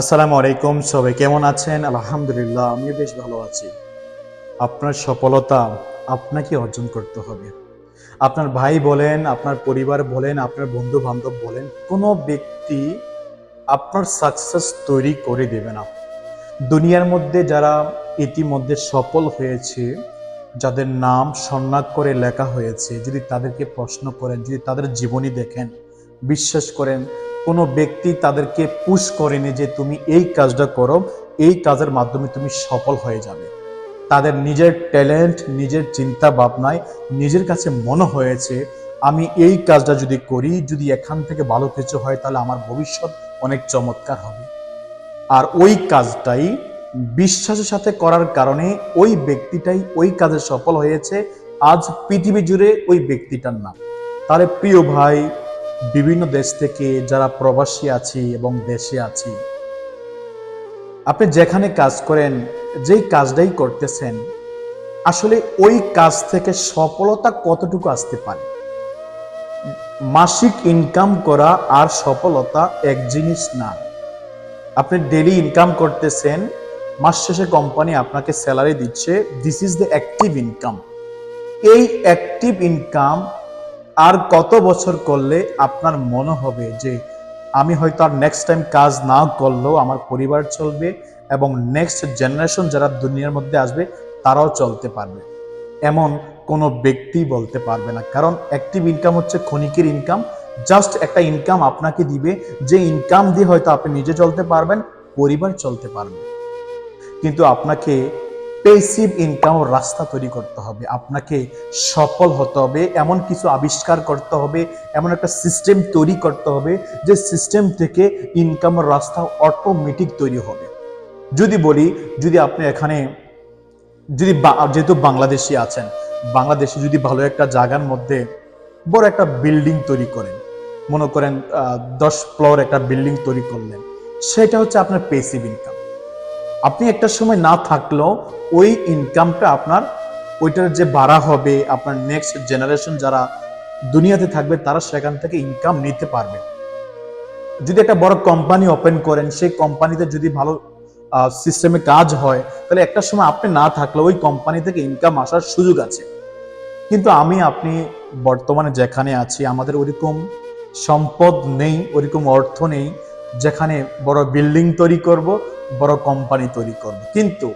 আসসালামু আলাইকুম, সবাই কেমন আছেন? আলহামদুলিল্লাহ আমি বেশ ভালো আছি। আপনার সফলতা আপনাকে অর্জন করতে হবে। আপনার ভাই বলেন, আপনার পরিবার বলেন, আপনার বন্ধু বান্ধব বলেন, কোনো ব্যক্তি আপনার সাকসেস তৈরি করে দেবে না। দুনিয়ার মধ্যে যারা ইতিমধ্যে সফল হয়েছে, যাদের নাম সন্ন্যাদ করে লেখা হয়েছে, যদি তাদেরকে প্রশ্ন করেন, যদি তাদের জীবনী দেখেন, বিশ্বাস করেন কোনো ব্যক্তি তাদেরকে পুশ করেনি যে তুমি এই কাজটা করো, এই কাজের মাধ্যমে তুমি সফল হয়ে যাবে। তাদের নিজের ট্যালেন্ট নিজের চিন্তা ভাবনায় নিজের কাছে মনে হয়েছে, আমি এই কাজটা যদি করি, যদি এখান থেকে ভালো কিছু হয়, তাহলে আমার ভবিষ্যৎ অনেক চমৎকার হবে। আর ওই কাজটাই বিশ্বাসের সাথে করার কারণে ওই ব্যক্তিটাই ওই কাজে সফল হয়েছে। আজ পৃথিবী জুড়ে ওই ব্যক্তিটার নাম। তাহলে প্রিয় ভাই বিভিন্ন দেশ থেকে যারা প্রবাসী আছি এবং দেশে আছি, আপনি যেখানে কাজ করেন, যেই কাজটাই করতেছেন, আসলে ওই কাজ থেকে সফলতা কতটুকু আসতে পারে? মাসিক ইনকাম করা আর সফলতা এক জিনিস না। আপনি ডেলি ইনকাম করতেছেন, মাস শেষে কোম্পানি আপনাকে স্যালারি দিচ্ছে this is the active income এই অ্যাক্টিভ ইনকাম আর কত বছর করলে আপনার মনে হবে যে আমি হয়তো আর নেক্সট টাইম কাজ না করলেও আমার পরিবার চলবে এবং নেক্সট জেনারেশন যারা দুনিয়ার মধ্যে আসবে, তারাও চলতে পারবে। এমন কোনো ব্যক্তি বলতে পারবে না। কারণ অ্যাক্টিভ ইনকাম হচ্ছে ক্ষণিকের ইনকাম জাস্ট একটা ইনকাম আপনাকে দিবে, যে ইনকাম দিয়ে হয়তো আপনি নিজে চলতে পারবেন, পরিবার চলতে পারবে। কিন্তু আপনাকে পেসিভ ইনকাম রাস্তা তৈরি করতে হবে। আপনাকে সফল হতে হবে, এমন কিছু আবিষ্কার করতে হবে, এমন একটা সিস্টেম তৈরি করতে হবে, যে সিস্টেম থেকে ইনকামের রাস্তা অটোমেটিক তৈরি হবে। যদি বলি, যদি আপনি এখানে, যদি যেহেতু বাংলাদেশি আছেন, বাংলাদেশে যদি ভালো একটা জায়গার মধ্যে বড় একটা বিল্ডিং তৈরি করেন, মনে করেন দশ ফ্লোর একটা বিল্ডিং তৈরি করলেন, সেটা হচ্ছে আপনার পেসিভ ইনকাম আপনি একটা সময় না থাকলেও ওই ইনকামটা আপনার, ওইটার যে বাড়া হবে, আপনার নেক্সট জেনারেশন যারা দুনিয়াতে থাকবে, তারা সেখান থেকে ইনকাম নিতে পারবে। যদি একটা বড় কোম্পানি ওপেন করেন, সেই কোম্পানিতে যদি ভালো সিস্টেমে কাজ হয়, তাহলে একটা সময় আপনি না থাকলে ওই কোম্পানি থেকে ইনকাম আসার সুযোগ আছে। কিন্তু আমি, আপনি বর্তমানে যেখানে আছি, আমাদের ওরকম সম্পদ নেই, ওরকম অর্থ নেই, যেখানে বড় বিল্ডিং তৈরি করব বড় কোম্পানি তৈরি করব। কিন্তু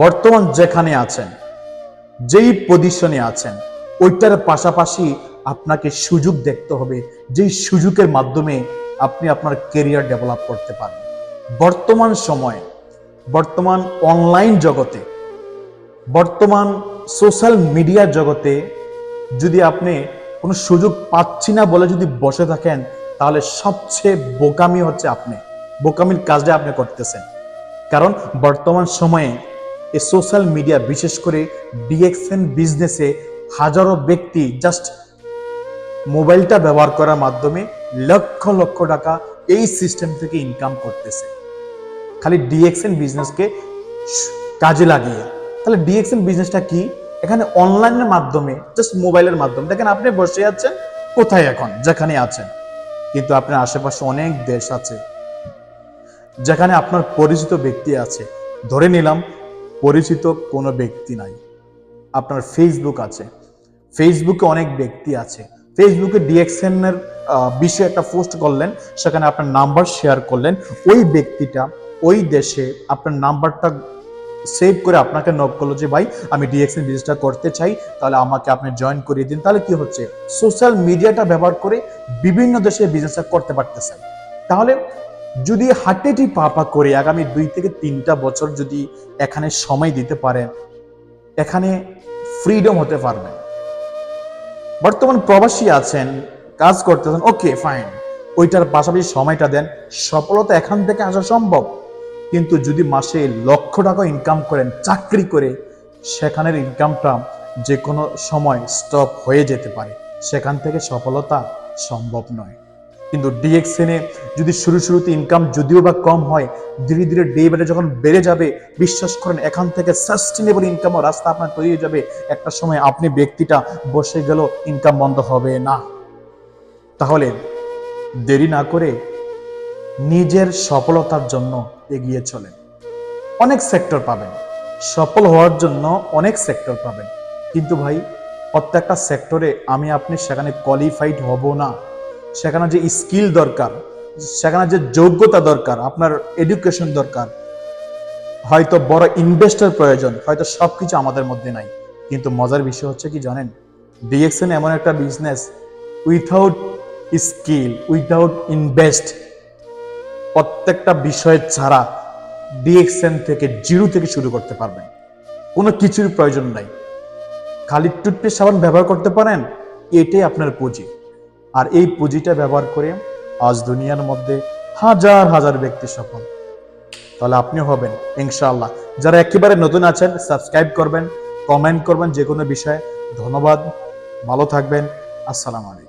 বর্তমান যেখানে আছেন, যেই পজিশনে আছেন, ওইটার পাশাপাশি আপনাকে সুযোগ দেখতে হবে, যেই সুযোগের মাধ্যমে আপনি আপনার কেরিয়ার ডেভেলপ করতে পারেন বর্তমান সময়ে, বর্তমান অনলাইন জগতে, বর্তমান সোশ্যাল মিডিয়া জগতে যদি আপনি কোনো সুযোগ পাচ্ছি না বলে যদি বসে থাকেন, তাহলে সবচেয়ে বোকামি হচ্ছে আপনি। বোকামির কাজটা আপনি করতেছেন। কারণ বর্তমান সময়ে এই সোশ্যাল মিডিয়া বিশেষ করে ডিএক্সএন বিজনেসে হাজারো ব্যক্তি জাস্ট মোবাইলটা ব্যবহার করার মাধ্যমে লক্ষ লক্ষ টাকা এই সিস্টেম থেকে ইনকাম করতেছে। খালি ডিএক্সএন বিজনেসকে কাজে লাগিয়ে। তাহলে ডিএক্সএন বিজনেসটা কি? এখানে অনলাইনের মাধ্যমে জাস্ট মোবাইলের মাধ্যমে। দেখেন আপনি বসে আছেন, কোথায় এখন? যেখানে আছেন। কিন্তু আপনার আশেপাশে অনেক দেশ আছে। যেখানে আপনার পরিচিত ব্যক্তি আছে। ধরে নিলাম পরিচিত কোনো ব্যক্তি নাই। আপনার ফেসবুক আছে। ফেসবুকে অনেক ব্যক্তি আছে। ফেসবুকে ডিএক্সএন এর আহ, বিষয়ে একটা পোস্ট করলেন সেখানে আপনার নাম্বার শেয়ার করলেন। ওই ব্যক্তিটা ওই দেশে আপনার নাম্বারটা সেভ করে আপনাকে নক করল যে ভাই আমি ডিএক্সএন বিজনেসটা করতে চাই তাহলে আমাকে আপনি জয়েন করিয়ে দিন। তাহলে কি হচ্ছে? সোশ্যাল মিডিয়াটা ব্যবহার করে বিভিন্ন দেশে বিজনেসটা করতে পারতেছেন। তাহলে যদি হাটেটি পাপা করে আগামী দুই থেকে তিনটা বছর যদি এখানে সময় দিতে পারেন এখানে ফ্রিডম হতে পারবেন বর্তমান প্রবাসী আছেন, কাজ করতেছেন ওকে ফাইন ওইটার পাশাপাশি সময়টা দেন, সফলতা এখান থেকে আসা সম্ভব। কিন্তু যদি মাসে লক্ষ টাকা ইনকাম করেন, চাকরি করে, সেখানের ইনকামটা যে কোনো সময় স্টপ হয়ে যেতে পারে। সেখান থেকে সফলতা সম্ভব নয়। কিন্তু ডিএক্সএনে যদি শুরু শুরুতে ইনকাম যদিও বা কম হয়, ধীরে ধীরে ডে বাই ডে যখন বেড়ে যাবে, বিশ্বাস করেন এখান থেকে সাস্টেনেবল ইনকাম রাস্তা আপনার তৈরি হয়ে যাবে। একটা সময় আপনি ব্যক্তিটা বসে গেল ইনকাম বন্ধ হবে না। তাহলে দেরি না করে নিজের সফলতার জন্য এগিয়ে চলেন। অনেক সেক্টর পাবেন। সফল হওয়ার জন্য অনেক সেক্টর পাবেন। কিন্তু ভাই, প্রত্যেকটা সেক্টরে আমি আপনি সেখানে কোয়ালিফাইড হব না। সেখানে যে স্কিল দরকার, সেখানে যে যোগ্যতা দরকার, আপনার এডুকেশন দরকার, হয়তো বড় ইনভেস্টার প্রয়োজন, হয়তো সবকিছু আমাদের মধ্যে নাই। কিন্তু মজার বিষয় হচ্ছে কি জানেন? ডিএক্সএন এমন একটা business without skill without invest প্রত্যেকটা বিষয় ছাড়া ডিএক্সএন থেকে জিরো থেকে শুরু করতে পারবেন। কোনো কিছুর প্রয়োজন নাই। খালি টুথপেস্ট সাবান ব্যবহার করতে পারেন, এটাই আপনার পুঁজি। আর এই পুঁজিটা ব্যবহার করে আজ দুনিয়ার মধ্যে হাজার হাজার ব্যক্তি সফল। তাহলে আপনিও হবেন, ইনশাআল্লাহ। যারা একেবারে নতুন আছেন, সাবস্ক্রাইব করবেন, কমেন্ট করবেন যে কোনো বিষয়ে। ধন্যবাদ, ভালো থাকবেন। আসসালামু আলাইকুম।